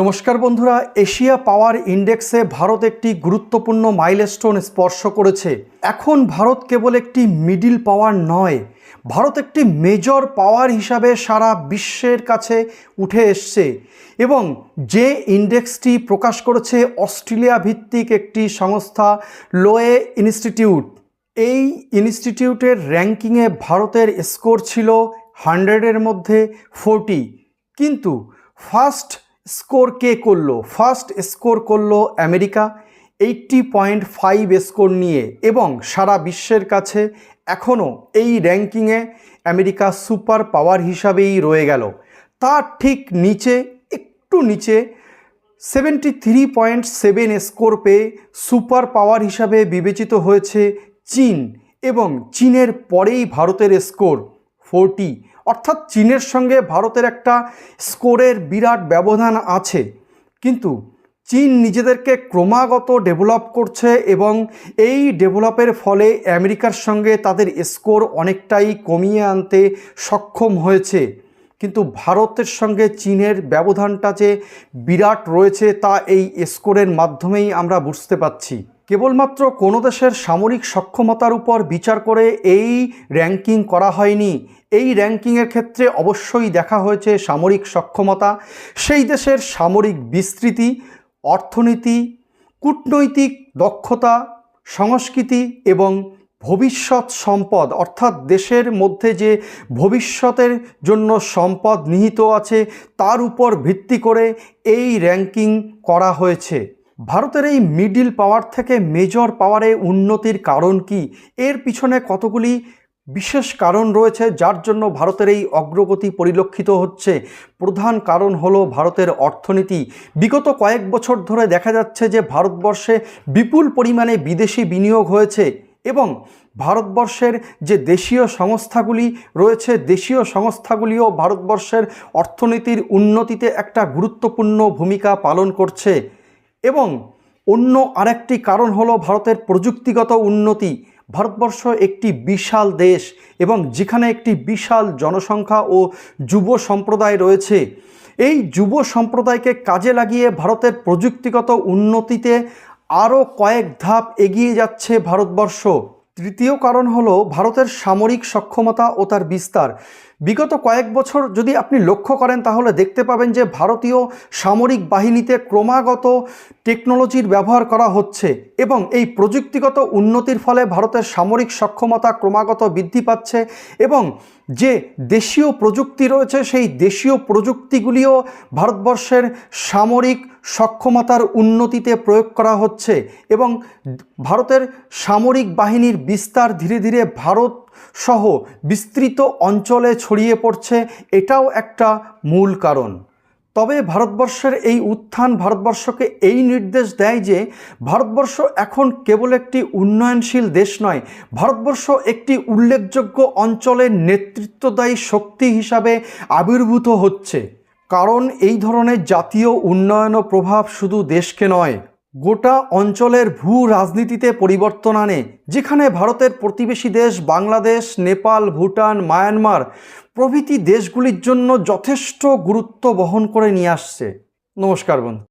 নমস্কার বন্ধুরা, এশিয়া পাওয়ার ইন্ডেক্সে ভারত একটি গুরুত্বপূর্ণ মাইলস্টোন স্পর্শ করেছে। এখন ভারত কেবল একটি মিডিল পাওয়ার নয়, ভারত একটি মেজর পাওয়ার হিসাবে সারা বিশ্বের কাছে উঠে এসছে এবং যে ইন্ডেক্সটি প্রকাশ করেছে অস্ট্রেলিয়া ভিত্তিক একটি সংস্থা লোয়ে ইনস্টিটিউট। এই ইনস্টিটিউটের র্যাঙ্কিংয়ে ভারতের স্কোর ছিল হান্ড্রেডের মধ্যে ফোরটি। কিন্তু ফার্স্ট স্কোর কে করল? ফার্স্ট স্কোর করল America. Eighty point five score নিয়ে এবং সারা বিশ্বের কাছে এখনও এই র্যাঙ্কিংয়ে আমেরিকা সুপার পাওয়ার হিসাবেই রয়ে গেল। তার ঠিক নিচে, একটু নিচে seventy three point seven score পেয়ে সুপার পাওয়ার হিসাবে বিবেচিত হয়েছে চীন এবং চীনের পরেই ভারতের স্কোর ফোরটি। অর্থাৎ চীনের সঙ্গে ভারতের একটা স্কোরের বিরাট ব্যবধান আছে। কিন্তু চীন নিজেদেরকে ক্রমাগত ডেভেলপ করছে এবং এই ডেভেলপের ফলে আমেরিকার সঙ্গে তাদের স্কোর অনেকটাই কমিয়ে আনতে সক্ষম হয়েছে। কিন্তু ভারতের সঙ্গে চীনের ব্যবধানটা যে বিরাট রয়েছে তা এই স্কোরের মাধ্যমেই আমরা বুঝতে পাচ্ছি কেবলমাত্র কোনো দেশের সামরিক সক্ষমতার উপর বিচার করে এই র্যাঙ্কিং করা হয়নি। এই র্যাঙ্কিংয়ের ক্ষেত্রে অবশ্যই দেখা হয়েছে সামরিক সক্ষমতা, সেই দেশের সামরিক বিস্তৃতি, অর্থনীতি, কূটনৈতিক দক্ষতা, সংস্কৃতি এবং ভবিষ্যৎ সম্পদ, অর্থাৎ দেশের মধ্যে যে ভবিষ্যতের জন্য সম্পদ নিহিত আছে, তার উপর ভিত্তি করে এই র্যাঙ্কিং করা হয়েছে। ভারতের এই মিডিল পাওয়ার থেকে মেজর পাওয়ারে উন্নতির কারণ কি? এর পিছনে কতগুলি বিশেষ কারণ রয়েছে যার জন্য ভারতের এই অগ্রগতি পরিলক্ষিত হচ্ছে? প্রধান কারণ হলো ভারতের অর্থনীতি। বিগত কয়েক বছর ধরে দেখা যাচ্ছে যে ভারতবর্ষে বিপুল পরিমাণে বিদেশি বিনিয়োগ হয়েছে এবং ভারতবর্ষের যে দেশীয় সংস্থাগুলি রয়েছে, দেশীয় সংস্থাগুলিও ভারতবর্ষের অর্থনীতির উন্নতিতে একটা গুরুত্বপূর্ণ ভূমিকা পালন করছে। এবং অন্য আরেকটি কারণ হলো ভারতের প্রযুক্তিগত উন্নতি। ভারতবর্ষ একটি বিশাল দেশ এবং যেখানে একটি বিশাল জনসংখ্যা ও যুব সম্প্রদায় রয়েছে। এই যুব সম্প্রদায়কে কাজে লাগিয়ে ভারতের প্রযুক্তিগত উন্নতিতে আরও কয়েক ধাপ এগিয়ে যাচ্ছে ভারতবর্ষ। তৃতীয় কারণ হলো ভারতের সামরিক সক্ষমতা ও তার বিস্তার। বিগত কয়েক বছর যদি আপনি লক্ষ্য করেন, তাহলে দেখতে পাবেন যে ভারতীয় সামরিক বাহিনীতে ক্রমাগত টেকনোলজির ব্যবহার করা হচ্ছে এবং এই প্রযুক্তিগত উন্নতির ফলে ভারতের সামরিক সক্ষমতা ক্রমাগত বৃদ্ধি পাচ্ছে এবং যে দেশীয় প্রযুক্তি রয়েছে, সেই দেশীয় প্রযুক্তিগুলিও ভারতবর্ষের সামরিক সক্ষমতার উন্নতিতে প্রয়োগ করা হচ্ছে এবং ভারতের সামরিক বাহিনীর বিস্তার ধীরে ধীরে ভারত সহ বিস্তৃত অঞ্চলে ছড়িয়ে পড়ছে, এটাও একটা মূল কারণ। তবে ভারতবর্ষের এই উত্থান ভারতবর্ষকে এই নির্দেশ দেয় যে, ভারতবর্ষ এখন কেবল একটি উন্নয়নশীল দেশ নয়, ভারতবর্ষ একটি উল্লেখযোগ্য অঞ্চলের নেতৃত্বদায়ী শক্তি হিসাবে আবির্ভূত হচ্ছে। কারণ এই ধরনের জাতীয় উন্নয়ন প্রভাব শুধু দেশকে নয়, গোটা অঞ্চলের ভূ রাজনীতিতে পরিবর্তন আনে, যেখানে ভারতের প্রতিবেশী দেশ বাংলাদেশ, নেপাল, ভুটান, মায়ানমার প্রভৃতি দেশগুলির জন্য যথেষ্ট গুরুত্ব বহন করে নিয়ে আসছে। নমস্কার বন্ধু।